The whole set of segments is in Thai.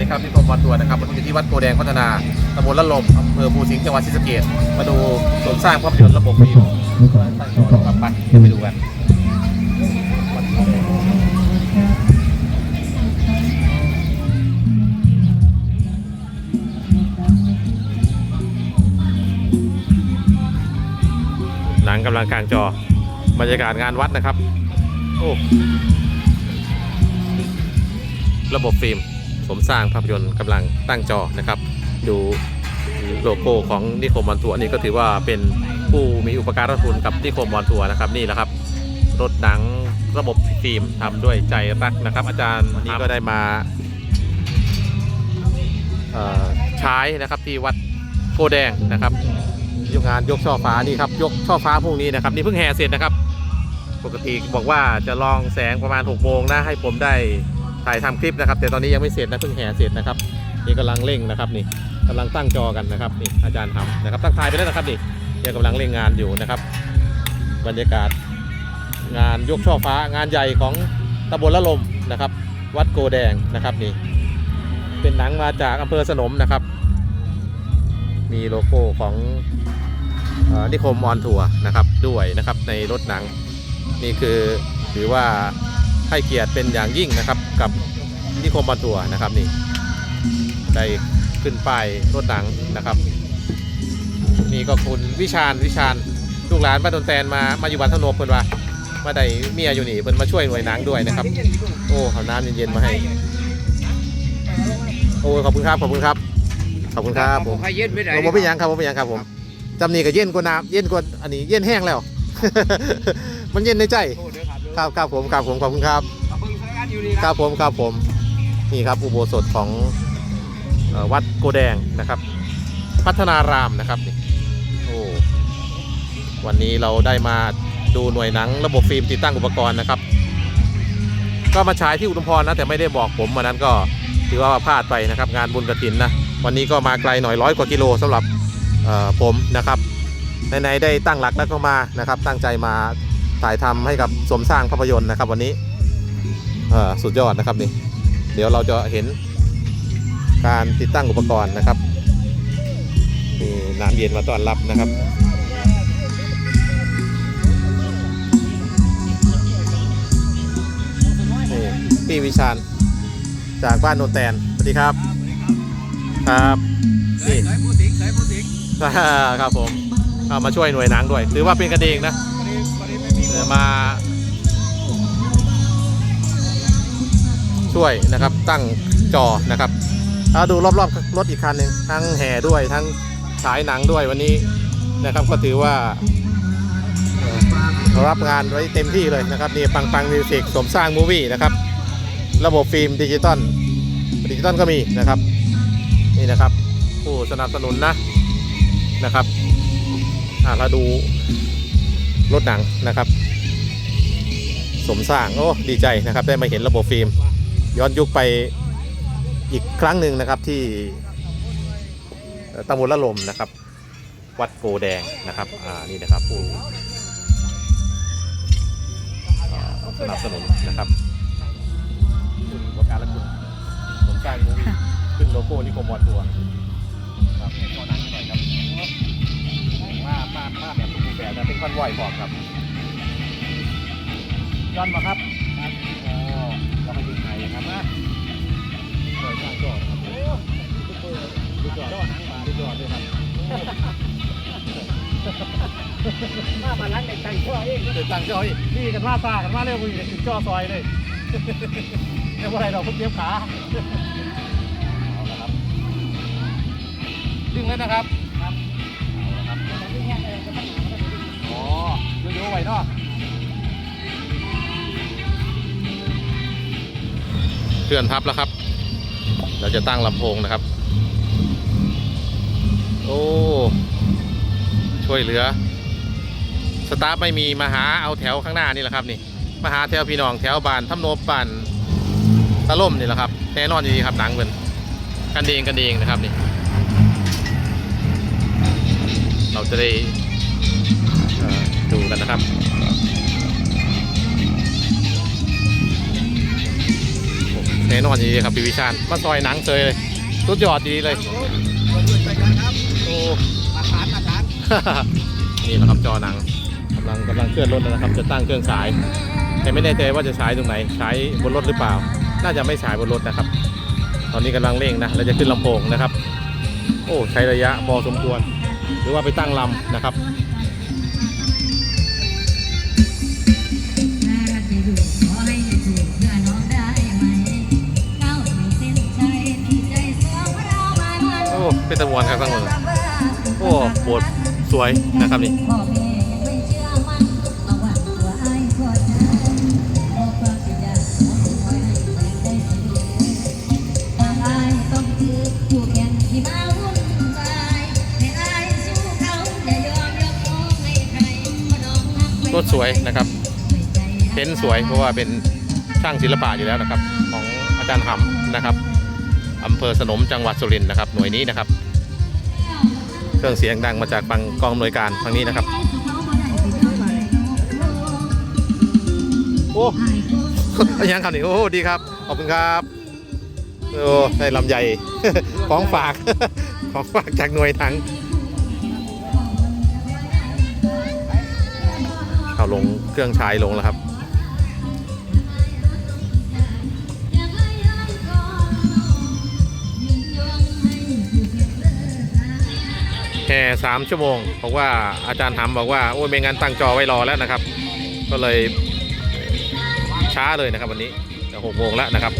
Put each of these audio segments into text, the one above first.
ดีครับที่ชมวันตัวนะครับวันนี้อยู่ที่วัดโกแดงพัฒนาตำบลละลมอำเภอภูสิงห์จังหวัดศรีสะเกษมาดูโครงสร้างภาพยนตร์ระบบฟิล์มตั้งจอครับไปเดี๋ยวไปดูกันหนังกำลังกลางจอบรรยากาศงานวัดนะครับ โอ้ ระบบฟิล์ม สมสร้างภาพยนตร์กำลังตั้งจอนะครับ ดูโลโก้ของนิคมบอลทัวร์นี่ก็ถือว่าเป็นผู้มีอุปการะคุณกับนิคมบอลทัวร์นะครับนี่แหละครับ รถหนังระบบฟิล์มทำด้วยใจรักนะครับ อาจารย์วันนี้ก็ได้มาใช้นะครับที่วัดโพแดงนะครับยกงานยกช่อฟ้านี่ครับยกช่อฟ้าพรุ่งนี้นะครับนี่เพิ่งแห่เสร็จนะครับ ปกติบอกว่าจะลองแสงประมาณ6โมงนะให้ผมได้ ถ่ายทำคลิปนะครับ แต่ตอนนี้ยังไม่เสร็จนะเพิ่งแห่เสร็จนะครับนี่กำลังเร่งนะครับนี่กำลังตั้งจอกันนะครับนี่อาจารย์ทำนะครับตั้งทายไปแล้วนะครับนี่เนี่ยกำลังเร่งงานอยู่นะครับ บรรยากาศ งานยกช่อฟ้างานใหญ่ของตำบลละลมนะครับ วัดโกแดงนะครับนี่ เป็นหนังมาจากอำเภอสนมนะครับ มีโลโก้ของอนิคมออนทัวร์นะครับด้วยนะครับในรถหนังนี่คือถือว่า ให้เกียรติเป็นอย่างยิ่งนะครับ กับนิคมบอลทัวร์นะครับนี่ได้ขึ้นป้ายรถหนังนะครับ นี่ก็คุณวิชาญวิชาญลูกหลานบ้านดนแตนมามาอยู่บ้านทนบเพิ่นว่ามาได้เมียอยู่นี่เพิ่นมาช่วยหน่วยหนังด้วยนะครับ โอ้เอาน้ำเย็นๆมาให้ โอ้ขอบคุณครับขอบคุณครับขอบคุณครับผมใครเย็นไม่ได้ผมเป็นหยังครับผมเป็นหยังครับผมจำนี่ก็เย็นกว่าน้ำเย็นกว่าอันนี้เย็นแห้งแล้ว มันเย็นในใจโอ้เดี๋ยว ครับครับครับผมครับผมขอบคุณครับเอาเบิ่งใช้กันอยู่นี่ครับผมครับผมนี่ครับอุโบสถของเอ่อวัดโกแดงนะครับ พัฒนารามนะครับนี่โอ้วันนี้เราได้มาดูหน่วยหนังระบบฟิล์มติดตั้งอุปกรณ์นะครับ ก็มาฉายที่อุดมพรนะแต่ไม่ได้บอกผมวันนั้นก็ถือว่าพลาดไปนะครับ งานบุญกระถินนะ วันนี้ก็มาไกลหน่อยร้อยกว่ากิโลสำหรับเอ่อผมนะครับในๆได้ตั้งหลักแล้วก็มานะครับ ตั้งใจมา ถ่ายทำให้กับสมสร้างภาพยนตร์นะครับ วันนี้สุดยอดนะครับนี่เดี๋ยวเราจะเห็นการติดตั้งอุปกรณ์นะครับนี่น้ำเย็นมาต้อนรับนะครับนี่พี่วิชาญจากบ้านโนนแตนสวัสดีครับครับนี่ใส่ผู้สิงใส่ผู้สิงครับผมเอามาช่วยหน่วยหนังด้วยถือว่าเป็นกันเองนะ วันนี้วันนี้ไม่มีเอ่อมาช่วยนะครับตั้งจอนะครับเอาดูรอบๆรถอีกคันหนึ่งทั้งแห่ด้วยทั้งฉายหนังด้วยวันนี้นะครับก็ถือว่ารับงานไว้เต็มที่เลยนะครับนี่ปังปังมิวสิกสมสร้างมูวี่นะครับ ระบบฟิล์มดิจิตอลดิจิตอลก็มีนะครับ นี่นะครับ ผู้สนับสนุนนะนะครับอ่าเราดู รถหนังนะครับ สมสร้าง โอ้ ดีใจนะครับ ได้มาเห็นระบบฟิล์ม ย้อนยุคไปอีกครั้งหนึ่งนะครับที่ตำบลละลมนะครับ วัดโกแดงนะครับ อ่า นี่นะครับผู้สนับสนุนนะครับคุณวการละคุณสมสร้างมูวี่ขึ้นโลโก้นิคมวอทัวร์ครับอหนังหน่อยครับ คอนวอยบอกครับย้อนมาครับครับอ๋อเราไปดูไหนครับมาสวยมากจอดครับโอ้ดูจอดจอดหางมาดูจอดด้วยครับมามาล้างในใจพ่อเองเดี๋ยวสั่งจอยนี่กันมาซากันมาเร็วคุณถึงจอซอยเลยเรียกว่าอะไรเราพุ่งเทียบขาเอาละครับดึงเลยนะครับ โยโย่ไว้เนาะเคลื่อนทับแล้วครับ เราจะตั้งลำโพงนะครับ โอ้ ช่วยเหลือ สตาฟไม่มีมาหาเอาแถวข้างหน้านี่แหละครับนี่มาหาแถวพี่น้องแถวบานทำโนบานตะล่มนี่แหละครับแน่นอนดีครับหนังเป็นกันเองกันเองนะครับนี่ เราจะได้ กันนะครับแน่นอนดีครับพี่วิชาญมาซอยหนังเซยเลยสุดยอดดีเลยไปกันครับโอ้อาหารอาหารนี่นะครับจอหนังกำลังกำลังเคลื่อนรถแล้วนะครับ จะตั้งเครื่องฉาย แต่ไม่แน่ใจว่าจะฉายตรงไหนฉายบนรถหรือเปล่า น่าจะไม่ฉายบนรถนะครับ ตอนนี้กำลังเร่งนะเราจะขึ้นลำโพงนะครับ โอ้ใช้ระยะพอสมควร หรือว่าไปตั้งลำนะครับ เป็นตะวันครับทั้งหมดโอ้โบสถ์สวยนะครับนี่รถสวยนะครับเพ้นสวยเพราะว่าเป็นช่างศิลปะอยู่แล้วนะครับ ของอาจารย์หำนะครับ อำเภอสนมจังหวัดสุรินทร์นะครับหน่วยนี้นะครับ เครื่องเสียงดังมาจากฝั่งกองอำนวยการทางนี้นะครับ โอ้ยังครับนี่โอ้ดีครับขอบคุณครับโอ้ได้ลำใหญ่ของฝากของฝากจากหน่วยทั้งเอาลงเครื่องใช้ลงแล้วครับ แค่สามชั่วโมงเพราะว่าอาจารย์ทำบอกว่าโอ้ยไม่งั้นตั้งจอไว้รอแล้วนะครับ ก็เลยช้าเลยนะครับวันนี้จะหกโมงแล้วนะครับ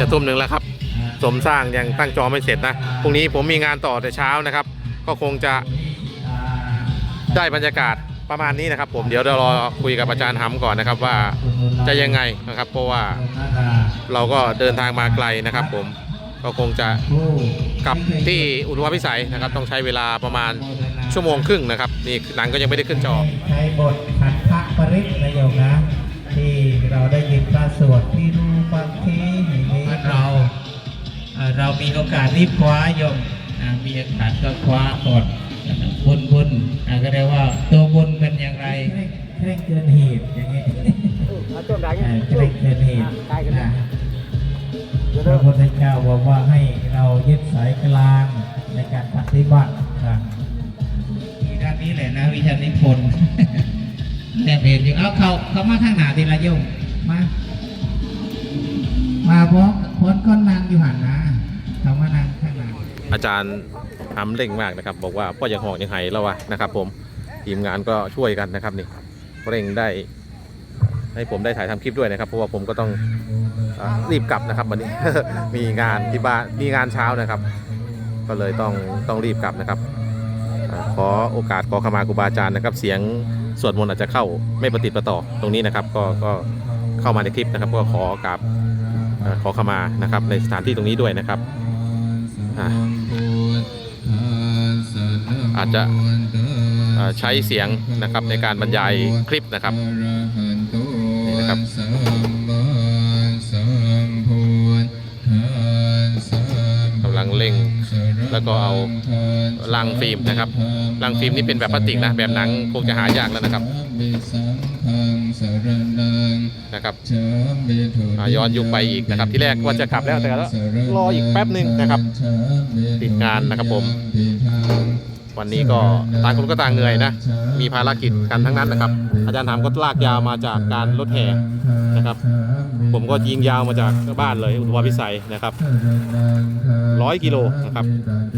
จะทุ่มหนึ่งแล้วครับ สมสร้างยังตั้งจอไม่เสร็จนะพรุ่งนี้ผมมีงานต่อแต่เช้านะครับ ก็คงจะได้บรรยากาศประมาณนี้นะครับ ผมเดี๋ยวเรารอคุยกับอาจารย์หำก่อนนะครับว่าจะยังไงนะครับ เพราะว่าเราก็เดินทางมาไกลนะครับ ผมก็คงจะ กลับที่อุทวพิสัยนะครับ ต้องใช้เวลาประมาณชั่วโมงครึ่งนะครับ นี่หนังก็ยังไม่ได้ขึ้นจอใช้บทขันพระปริศนะโยมนะที่เราได้ยินพระสวดที่รูปังทีอย่างนี้เราเอ่อเรามีโอกาสรีบคว้าโยมอ่ามีโอกาสก็คว้าก่อนบุญบุญอ่าก็เรียกว่าตัวบุญเป็นอย่างไรเคร่งเกินเหตุอย่างนี้เอาต้นไหนอ่าเคร่งเกินเหตุใกล้กันนะเดี๋ยว พเริ่ระมพุทธเจ้าบอกว่าให้เรายึดสายกลางในการปฏิบัตินะที่ด้านนี้แหละนะวิชานิพนธ์แนบเห็นอยู่เอาเขาเขามาทางหนาทีละโยมมา มาพร้อมพ้นก้อนนางอยู่หันนะเขามานางข้างหน้าอาจารย์ทำเร่งมากนะครับ บอกว่าพ่อยังหอกยังไห้แล้ววะนะครับ ผมทีมงานก็ช่วยกันนะครับนี่เร่งได้ ให้ผมได้ถ่ายทำคลิปด้วยนะครับ เพราะว่าผมก็ต้องอรีบกลับนะครับวันนี้ มีงานที่บ้านมีงานเช้านะครับ ก็เลยต้องต้องรีบกลับนะครับอขอโอกาสขอขมาครูบาอาจารย์นะครับ เสียงสวดมนต์อาจจะเข้าไม่ประติดประต่อตรงนี้นะครับ ก็ก็เข้ามาในคลิปนะครับ ก็ขอกราบขอขมานะครับในสถานที่ตรงนี้ด้วยนะครับอาจจะใช้เสียงนะครับในการบรรยายคลิปนะครับ นี่นะครับกำลังเร่งแล้วก็เอาลังฟิล์มนะครับลังฟิล์มนี่เป็นแบบพลาสติกนะแบบหนังคงจะหายากแล้วนะครับนะครับอะย้อนยุคไปอีกนะครับที่แรกว่าจะกลับแล้วแต่แล้วรออีกแป๊บหนึ่งนะครับ ติดงานนะครับผม วันนี้ก็ต่างคนก็ต่างเหนื่อยนะ มีภารกิจกันทั้งนั้นนะครับ อาจารย์ถามก็ลากยาวมาจากการรถแห่นะครับ ผมก็ยิงยาวมาจากบ้านเลยอุทวพิสัยนะครับร้อยกิโลนะครับ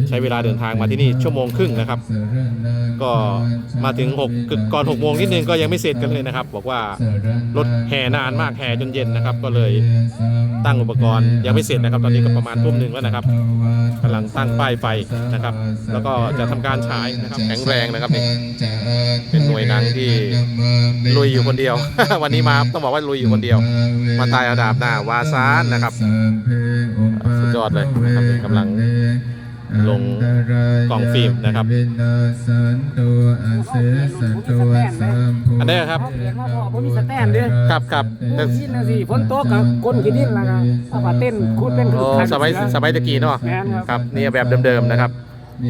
ใช้เวลาเดินทางมาที่นี่ชั่วโมงครึ่งนะครับ ก็มาถึง6ก่อน6โมงนิดนึงก็ยังไม่เสร็จกันเลยนะครับ บอกว่ารถแห่นานมากแห่จนเย็นนะครับ ก็เลยตั้งอุปกรณ์ยังไม่เสร็จนะครับ ตอนนี้ก็ประมาณทุ่มหนึ่งแล้วนะครับกำลังตั้งป้ายไฟนะครับ แล้วก็จะทำการฉายนะครับ แข็งแรงนะครับนี่เป็นหน่วยหนังที่ลุยอยู่คนเดียว วันนี้มาต้องบอกว่าลุยอยู่คนเดียว มาตายเอาดาบหน้าวาซานนะครับสุดยอดเลยนะครับกำลังลงกล่องฟิล์มนะครับอันนี้ครับเรียนมาพ่อผมมีสแตนเด้อครับครับเออชิ้นนะสิฝนตกกับก้นขี้ดินแล้วก็เอามาเต้นคูดเป็นโอ้คันสมัยเสือสมัยตะกี้เนาะแม่นครับครับนี่แบบเดิมๆนะครับ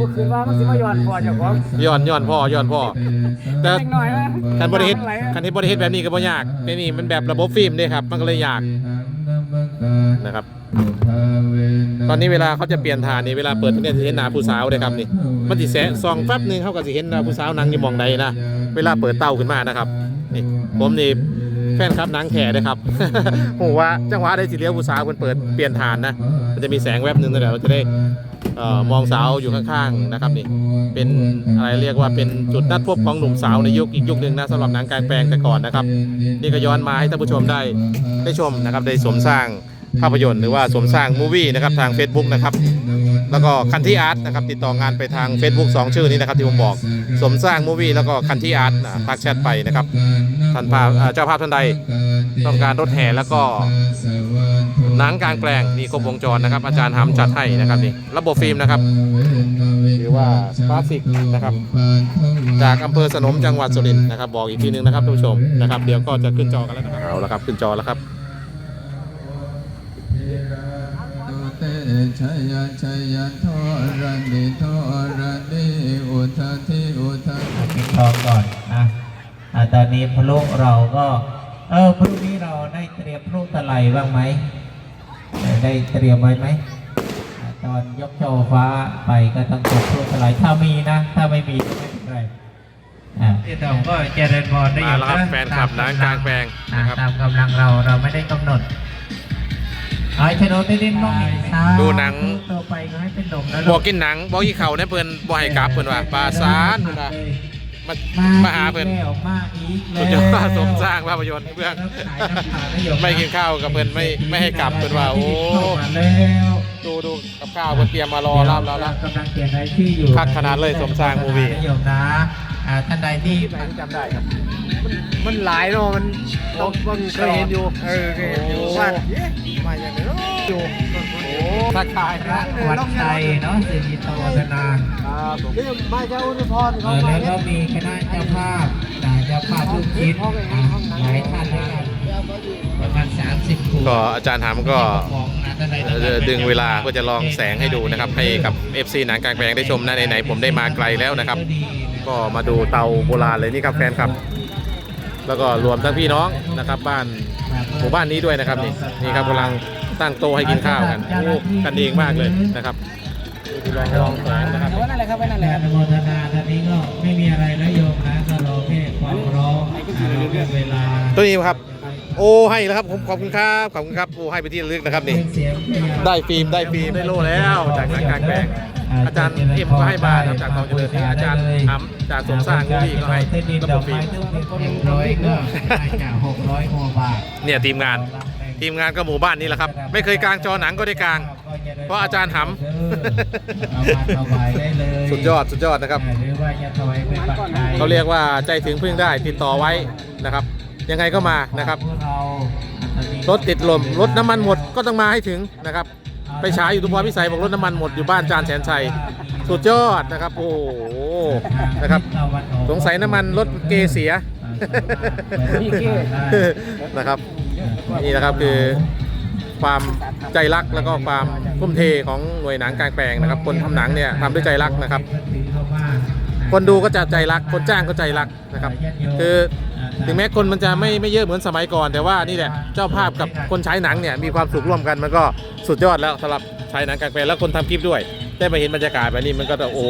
บ่คิดว่ามันสิมาย้อนพ่อเจ้าของย้อนย้อนพ่อย้อนพ่อแต่เล็กน้อยนะคันบริเฮ็ดไหลอะคันที่บริเฮ็ดแบบนี้ก็บ่ยากแต่นี่มันแบบระบบฟิล์มเด้ครับมันก็เลยยากนะครับ ตอนนี้เวลาเขาจะเปลี่ยนฐานนี่เวลาเปิดเนี่ยจะเห็นหน้าผู้สาวเลยครับนี่มันสิแสะซองแป๊บหนึงเขาก็สิเห็นหน้าผู้สาวนั่งอยู่หมองใดนะเวลาเปิดเต้าขึ้นมานะครับนี่ผมนี่แฟนครับหนังแข่นะครับผมว่าจังหวะได้สิเลี้ยวผู้สาวเพิ่นเปิดเปลี่ยนฐานนะ มันจะมีแสงแวบหนึงนั่นแหละเราจะได้ เอ่อมองสาวอยู่ข้างๆนะครับนี่เป็นอะไรเรียกว่าเป็นจุดนัดพบของหนุ่มสาวในยุคอีกยุคหนึ่งนะสำหรับหนังกลารแปลงแต่ก่อนนะครับนี่ก็ย้อนมาให้ท่านผู้ชมได้ได้ชมนะครับได้สวมสร้างภาพยนตร์หรือว่าสวมสร้างมูวี่นะครับทาง Facebook นะครับแล้วก็คันที่อาร์ตนะครับติดต่องานไปทาง Facebook 2 ชื่อนี้นะครับที่ผมบอกสมสร้างมูวี่แล้วก็คันที่อาร์ตทักแชทไปนะครับท่านภาพเจ้าภาพท่านใดต้องการรถแห่แล้วก็ หนังกลางแปลงนี่ครบวงจรนะครับ อาจารย์หำจัดให้นะครับนี่ระบบฟิล์มนะครับหรือว่าคลาสสิกนะครับ จากอำเภอสนมจังหวัดสุรินทร์นะครับ บอกอีกทีหนึงนะครับท่านผู้ชมนะครับเดี๋ยวก็จะขึ้นจอกันแล้วนะครับเอาละครับขึ้นจอแล้วครับตุเตชัยชัยทอรันดิทอรันดิอุทาทิอุทาปิทองก่อนนะอาตอนนี้พลุเราก็ เออพรุ่งนี้เราได้เตรียมพลุตะไลบ้างไหม ได้เตรียมไว้ไหมอ่าตอนยกโชว์ฟ้าไปก็ต้องจุดพลุตะไลถ้ามีนะ ถ้าไม่มีก็ไม่เป็นไรอ่าที่เราก็เจริญพรได้อมายู่แล้วครับนะแฟนคลับหนังกลางแปลงอ่านะครับตามกำลังเราเราไม่ได้กำหนดไอ้ชโนติดินมองอีกนะดูหนังต่อไปก็ให้เป็นหนุ่มแล้วบอกกินหนังบอกอีเขาเนี่ยเพิ่นบ่ให้กลับเพิ่นว่าปลาซานเพิ่นว่า มามาหาเพิ่นแล้วมาอีกสุดยอดสมสร้างภาพยนตร์เพื่อนไม่กินข้าวกับเพิ่นไม่ไม่ให้กลับเพิ่นว่าโอ้มาแล้วดูดูกับข้าวเพิ่นเตรียมมารอรับแล้วละกำลังเขียนรายชื่ออยู่คักขนาดเลยสมสร้างมูวี่นิยมนะอ่าท่านใดที่จำได้ครับ มันหลายเนาะมันเราเคยเห็นอยู่เออเคยเห็นอยู่ว่าเอ๊ะมาอย่างไรเนาะ อยู่โอ้ทักทายพระวัดชัยเนาะสิริโตวัฒนาครับผมนี่มาเจ้าอุนุพรเอเขาอมาแล้วเนี่ก็ยมีคณะเจ้าภาพนะเจ้าภาพลูกชิ้นอะหลายท่านด้วยกันประมาณ30คู่ก็อาจารย์ถามก็ของนะท่านใดเอ่อดึงเวลาเพื่อจะลองแสงให้ดูนะครับ ให้กับ FC หนังกลางแปลงได้ชมนะไหนๆผมได้มาไกลแล้วนะครับ ก็มาดูเตาโบราณเลยนี่ครับแฟนครับ แล้วก็รวมทั้งพี่น้องนะครับบ้านหมู่บ้านนี้ด้วยนะครับนี่นี่ครับกำลัง ตั้งโต๊ะให้กินข้าวกันโอ้กันเองมากเลยนะครับลองลองแสงนะครับเอาไว้นั่นแหละครับไว้นั่นแหละการอนุโมทนาตอนนี้ก็ไม่มีอะไรแล้วโยมนะก็รอแค่ความพร้อมอ่าเรื่องเวลาตัวนี้ครับ โอ้ให้แล้วครับผมขอบคุณครับขอบคุณครับโอ้ให้ไปที่ระลึกนะครับนี่เสียงพยายามได้ฟิล์มได้ฟิล์มได้โล่แล้วจากหนังกลางแปลงอาจารย์เอ็มก็ให้มาครับจากทองเจริญนี่อาจารย์ทำจากสมสร้างก็พี่ก็ให้เส้นดินระดบอบกฟิไม้ล์มทุกเรียบร้อยก็ได้จากหกร้อยกว่าบาทเนี่ยทีมงาน ทีมงานก็หมู่บ้านนี้แหละครับ ไม่เคยกลางจอหนังก็ได้กลาง เพราะอาจารย์หำเอามาถวายได้เลยสุดยอดสุดยอดนะครับหรือว่าจะถวายเป็นปัจจัยเขาเรียกว่าใจถึงพึ่งได้ติดต่อไว้นะครับ ยังไงก็มานะครับพวกเรารถติดลมรถน้ำมันหมดก็ต้องมาให้ถึงนะครับไปฉายอยู่ทุกวันพิสัยบอกรถน้ำมันหมดอยู่บ้านจานแสนชัยสุดยอดนะครับ โอ้โหนะครับ สงสัยน้ำมันรถเกเสียพี่เก้นะครับ นี่นะครับ คือความใจรักแล้วก็ความทุ่มเทของหน่วยหนังกลางแปลงนะครับ คนทำหนังเนี่ยทำด้วยใจรักนะครับ คนดูก็จะใจรัก คนจ้างก็ใจรักนะครับ คือถึงแม้คนมันจะไม่ไม่เยอะเหมือนสมัยก่อน แต่ว่านี่แหละเจ้าภาพกับคนใช้หนังเนี่ยมีความสุขร่วมกันมันก็สุดยอดแล้วสำหรับใช้หนังกลางแปลงแล้วคนทำคลิปด้วย ได้มาเห็นบรรยากาศแบบนี้มันก็จะโอ้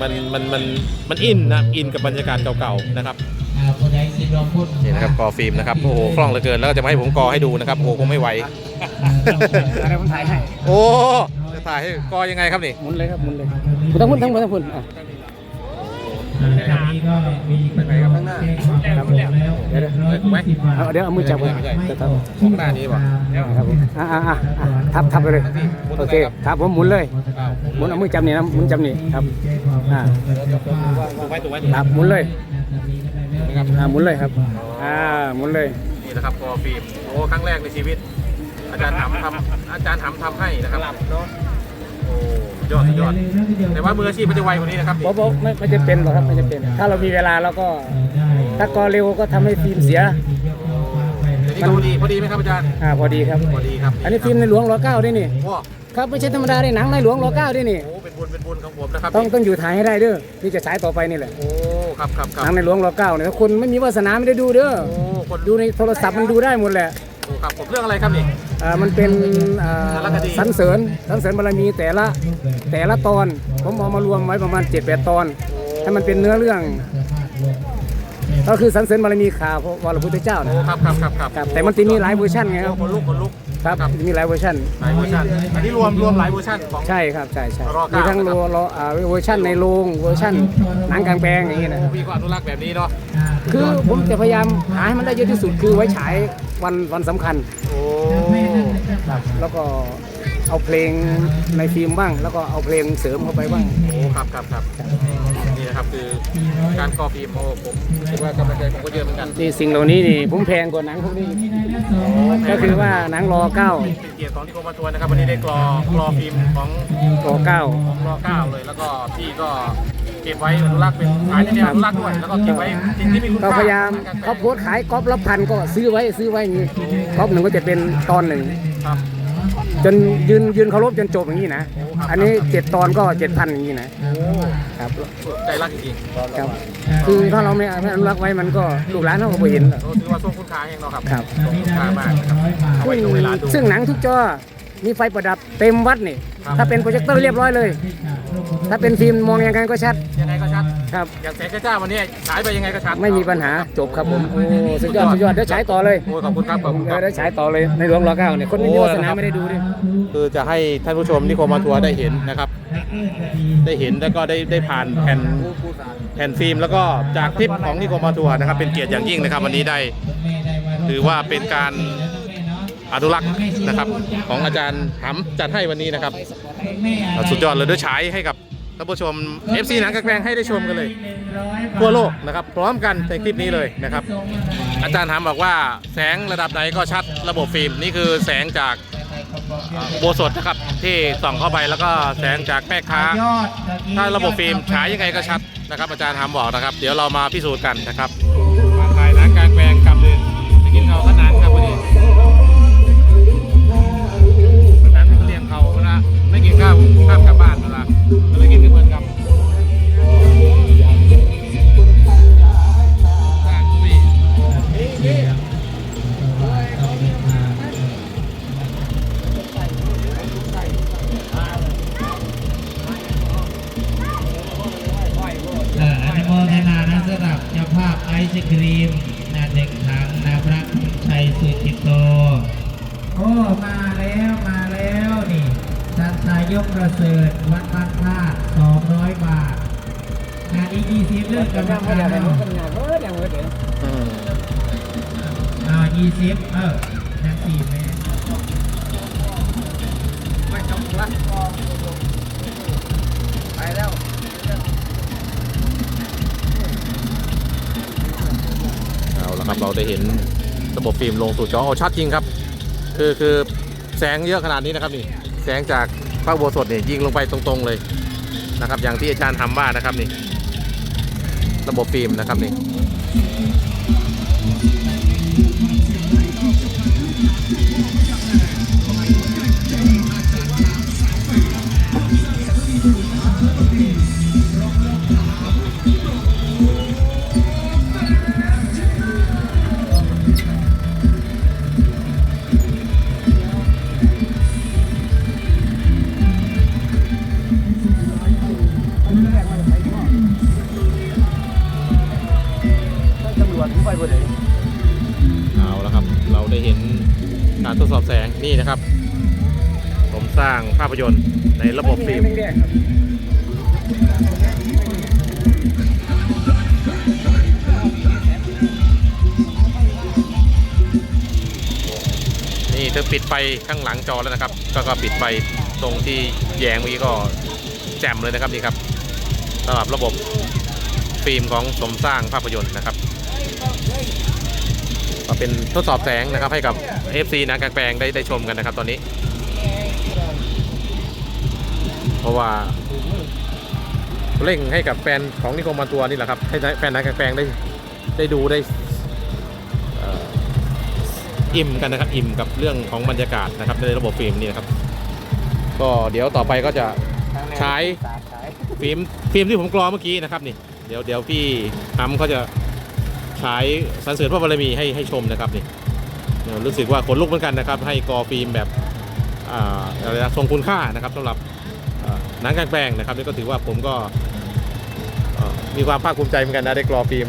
มันมันมันมันอินนะอินกับบรรยากาศเก่าๆนะครับ นใดสิรองพูดนี่นะครับกอฟิล์มนะครับโอ้โหคล่องเหลือเกินแล้วก็จะมาให้ผมกอให้ดูนะครับโอ้โหคงไม่ไหวอะไรผมถ่ายให้โอ้จะถ่ายให้กอยังไงครับนี่หมุนเลยครับหมุนเลยคุณต้องหมุนทั้งหมดทั้งหมดอะจากนี้ก็มีคนแจ้งความประสงค์แล้วร้อยยี่สิบบาทเอาเดี๋ยวเอามือจับไว้ไม่ใช่จะทำของหน้านี้ป่ะครับผมอ่าอ่าอ่าทับทับไปเลยโอเคครับผมหมุนเลยหมุนเอามือจับนี่นะหมุนจับนี่ครับอ่าถูกไหมถูกไหมครับหมุนเลย นะครับอ่าหมุนเลยครับอ่าหมุนเลยนี่นะครับกอฟิล์มโอ้ครั้งแรกในชีวิต อาจารย์หำทำอาจารย์หำทำให้นะครับโอ้ยอดสุดยอด แต่ว่ามืออาชีพมันจะไวกว่านี้นะครับบอกบอกไม่ไม่จะเป็นหรอกครับไม่จะเป็น ถ้าเรามีเวลาเราก็ถ้ากอเร็วก็ทำให้ฟิล์มเสียเดี๋ยวนี้ก็พอดีพอดีไหมครับอาจารย์อ่าพอดีครับพอดีครับ อันนี้ฟิล์มในหลวงรอเก้าด้วยนี่โอ้ครับไม่ใช่ธรรมดาเลยหนังในหลวงรอเก้าด้วยนี่โอ้เป็นบุญเป็นบุญของผมนะครับต้องต้องอยู่ถ่ายให้ได้เด้อที่จะฉายต่อไปนี่แหละโอ้ ครับครับครัหบนังในหลวงรอเก้าเนี่ยถ้าคนไม่มีวาสนาไม่ได้ดูเด้อโอ้คนดูในโทรศัพท์มันดูได้หมดแหละโอ้ครับผมเรื่องอะไรครับนี่ อ่ามันเป็นอ่าสารคดี สรรเสริญสรรเสริญบารมีแต่ละแต่ละตอน ผมเอามารวมไว้ประมาณ 7-8 ตอน ให้มันเป็นเนื้อเรื่อง ก็คือสรรเสริญบารมีข่าวพระวรพุทธเจ้าโอ้นะครับครับครับครับครับแต่มันจะมีหลายเวอร์ชันไงครับโอ้คนลุกคนลุก ครับ มีหลายเวอร์ชันหลายเวอร์ชันอันนี้รวมรวมหลายเวอร์ชันของ ใช่ครับใช่ใช่รอเก้ามี มีทั้งโลโลอ่าเวอร์ชันในโรงเวอร์ชันหนังกลางแปลงอย่างนี้นะโอ้พี่ก็อนุรักษ์แบบนี้เนาะคือผมจะพยายามหาให้มันได้เยอะที่สุดคือไว้ฉายวันวันสำคัญ โอ้ครับแล้วก็เอาเพลงในฟิล์มบ้าง แล้วก็เอาเพลงเสริมเข้าไปบ้างโอ้ครับครับครับ นี่นะครับคือการกอฟิล์มโอ้ผมรู้สึกว่ากำลังใจผมก็เยอะเหมือนกันนี่สิ่งเหล่านี้นี่ผมแพงกว่าหนังพวกนี้ก็คือว่าหนังรอเก้าเป็นเกียรติของที่กรมทัวร์นะครับวันนี้ได้กรอกรอฟิล์มของรอเก้าของรอเก้าเลยแล้วก็พี่ก็เก็บไว้อนุรักษ์เป็นขายในแนวอนุรักษ์ด้วยแล้วก็เก็บไว้สิ่งที่มีคุณก็ค่าพยายามเขาโพสต์ขายก๊อปละพันก็ซื้อไว้ซื้อไว้อย่างนี้ก๊อปหนึ่งก็จะเป็นตอนหนึ่งครับ จนยืนยืนเคารพจนจบอย่างนี้นะ อันนี้เจ็ดตอนก็เจ็ดพันอย่างนี้นะโอ้ครับใจรักจริงครับคือถ้าเราไม่ไม่อนุรักษ์ไว้มันก็ลูกหลานเขาก็ไม่เห็นหรอกๆโอ้ถือว่าทรงคุณค่าเองเนาะครับครับทรงคุณค่ามากนะครับเอาไว้ดูเวลาดู ซึ่งหนังทุกจอ มีไฟประดับเต็มวัดนี่ครับถ้าเป็นโปรเจคเตอร์เรียบร้อยเลย ถ้าเป็นฟิล์มมองยังไงก็ชัดยังไงก็ชัดครับอย่างแสงจ้าวันนี้ฉายไปยังไงก็ชัดไม่มีปัญหาจบครับผมโอ้สุดยอดสุดยอดเดี๋ยวฉายต่อเลยโอ้ยขอบคุณครับขอบคุณคเดี๋รัยวบเดี๋ยวฉายต่อเลยในหลวงรอเก้าเนี่ยคนไม่มีวาสนาไม่ได้ดูดิคือจะให้ท่านผู้ชมที่โคมาทัวร์ได้เห็นนะครับ ได้เห็นแล้วก็ได้ได้ผ่านแผ่นแผ่นฟิล์มแล้วก็จากคลิปของนิโคมาทัวร์นะครับ เป็นเกียรติอย่างยิ่งนะครับวันนี้ได้ถือว่าเป็นการ อนุรักษ์นะครับของอาจารย์หำจัดให้วันนี้นะครับ สุดยอดเลยด้วยฉายให้กับท่านผู้ชม FC หนังกระแกงให้ได้ชมกันเลยทั่วโลกนะครับ พร้อมกันในคลิปนี้เลยนะครับ อาจารย์ถามบอกว่าแสงระดับไหนก็ชัดระบบฟิล์มนี่คือแสงจากโบสถนะครับที่ส่องเข้าไปแล้วก็แสงจากแม่ค้า ถ้าระบบฟิล์มฉายยังไงก็ชัดนะครับ อาจารย์ถามบอกนะครับ เดี๋ยวเรามาพิสูจน์กันนะครับ ข้าวข้ามกลับบ้านเวลาก็เลยกินกันเหมือนกับ ฟิล์มลงสู่จอโอ้ชัดจริงครับ คือคือแสงเยอะขนาดนี้นะครับนี่แสงจากพระโบสถเนี่ยยิงลงไปตรงๆเลยนะครับ อย่างที่อาจารย์ทำว่านะครับนี่ระบบฟิล์มนะครับนี่ สร้างภาพยนตร์ในระบบฟิล์มนี่เธอปิดไฟข้างหลังจอแล้วนะครับ ก็ก็ปิดไฟตรงที่แยงเมื่อกี้ก็แจ่มเลยนะครับนี่ครับสำหรับระบบฟิล์มของสมสร้างภาพยนตร์นะครับก็เป็นทดสอบแสงนะครับให้กับ FC นะกางแปลงได้ได้ชมกันนะครับตอนนี้ ราะว่าเร่งให้กับแฟนของนิโคมมาตัวนี่แหละครับ ให้แฟนนักแปลงได้ได้ดูได้ออิ่มกันนะครับ อิ่มกับเรื่องของบรรยากาศนะครับในระบบฟิล์มนี่นะครับก็เดี๋ยวต่อไปก็จะใช้ฟิล์มฟิล์มที่ผมกรอเมื่อกี้นะครับนี่เดี๋ยวเดี๋ยวพี่ทำเขาจะฉายสรรเสริญพระบารมีให้ให้ชมนะครับนี่รู้สึกว่าขนลุกเหมือนกันนะครับ ให้กอฟิล์มแบบอะไรนะทรงคุณค่านะครับสำหรับ หนังกลางแปลงนะครับนี่ก็ถือว่าผมก็มีความภาคภูมิใจเหมือนกันนะได้กรอฟิล์ม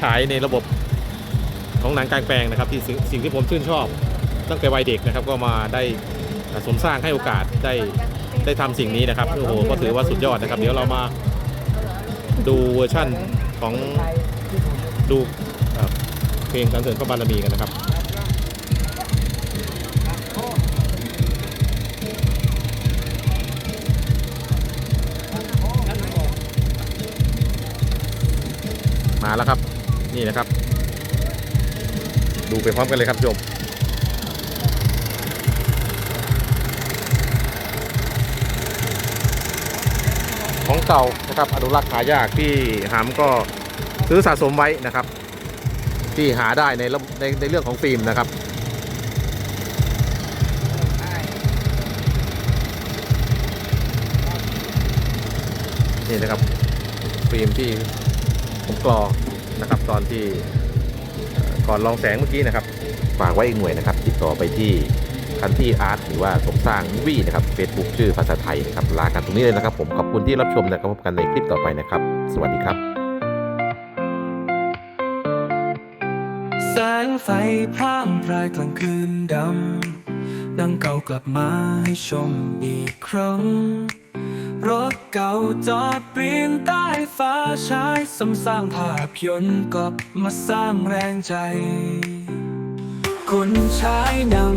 ฉายในระบบของหนังกลางแปลงนะครับที่สิ่งที่ผมชื่นชอบ ตั้งแต่วัยเด็กนะครับก็มาได้สมสร้างให้โอกาสได้ได้ทำสิ่งนี้นะครับโอ้โหก็ถือว่าสุดยอดนะครับ เดี๋ยวเรามาดูเวอร์ชั่นของดูเพลงสรรเสริญพระบารมีกันนะครับ แล้วครับ นี่นะครับ ดูไปพร้อมกันเลยครับผู้ชมของเก่านะครับอนุรักษ์หายากที่หามก็ซื้อสะสมไว้นะครับ ที่หาได้ในในในเรื่องของฟิล์มนะครับนี่นะครับฟิล์มที่ผมกรอ นะครับ ตอนที่เอ่อก่อนลองแสงเมื่อกี้นะครับ ฝากไว้อีกหน่วยนะครับ ติดต่อไปที่คันที่อาร์ตหรือว่าสมสร้างมูวี่นะครับ Facebook ชื่อภาษาไทยนะครับลากันตรงนี้เลยนะครับ ผมขอบคุณที่รับชมนะครับพบกันในคลิปต่อไปนะครับ สวัสดีครับ แสงไฟพร่างพรายกลางคืนดำดังเก่ากลับมาให้ชมอีกครั้ง รถเก่าจอดปีนใต้ฟ้าชายสมสร้างภาพยนตร์กลับมาสร้างแรงใจ คนใช้หนัง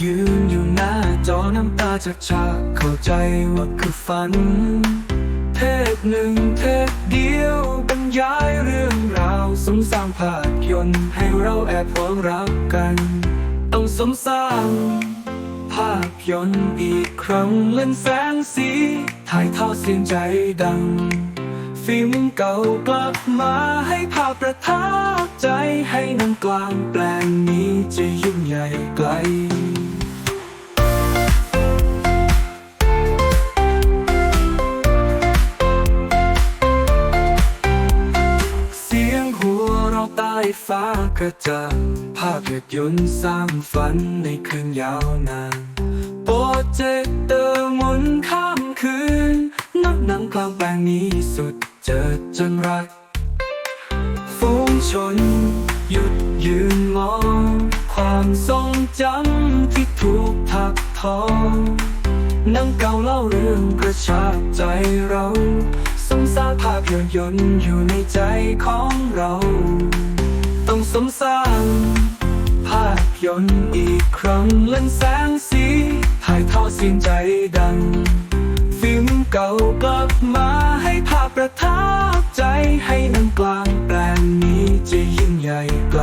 ยืนอยู่หน้าจอน้ำตาจากฉากเข้าใจว่าคือฝัน เทปหนึ่งเทปเดียวบรรยายเรื่องราวสมสร้างภาพยนตร์ให้เราแอบหวงรักกัน ต้องสมสร้างภาพยนตร์อีกครั้งเล่นแสงสี ถ่ายทอดเสียงใจดัง ฟิล์มเก่ากลับมาให้ภาพประทับใจให้นังกลางแปลงนี้จะยิ่งใหญ่ไกลเสียงหัวเราใต้ฟ้ากระจ่างภาพหยนตร์สร้างฝันในคืนยาวนานโปรเจคเตอร์หมุนข้า คืนนักหนังกลางแปลงนี้สุดเจิดจนรัก ฝูงชน หยุดยืนมอง ความทรงจำที่ถูกถักทอหนังเก่าเล่าเรื่องกระชากใจเราสมสารภาพยนตร์อยู่ในใจของเรา ต้องสมสร้างภาพยนตร์อีกครั้งเล่นแสงสีถ่ายทอดเสียงใจดัง เก่ากลับมาให้ภาพประทับใจให้หนังกลางแปลงนี้จะยิ่งใหญ่ไกล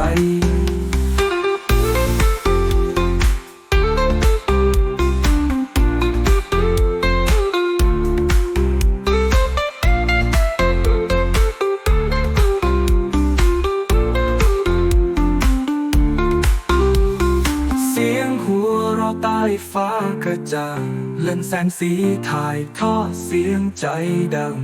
เสียงหัวเราใต้ฟ้ากระจ่าง เล่นแสงสีถ่ายทอดเสียงใจดัง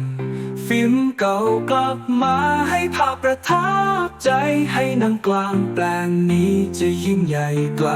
ฟิล์มเก่ากลับมาให้ภาพประทับใจให้นางกลางแปลงนี้จะยิ่งใหญ่ไกล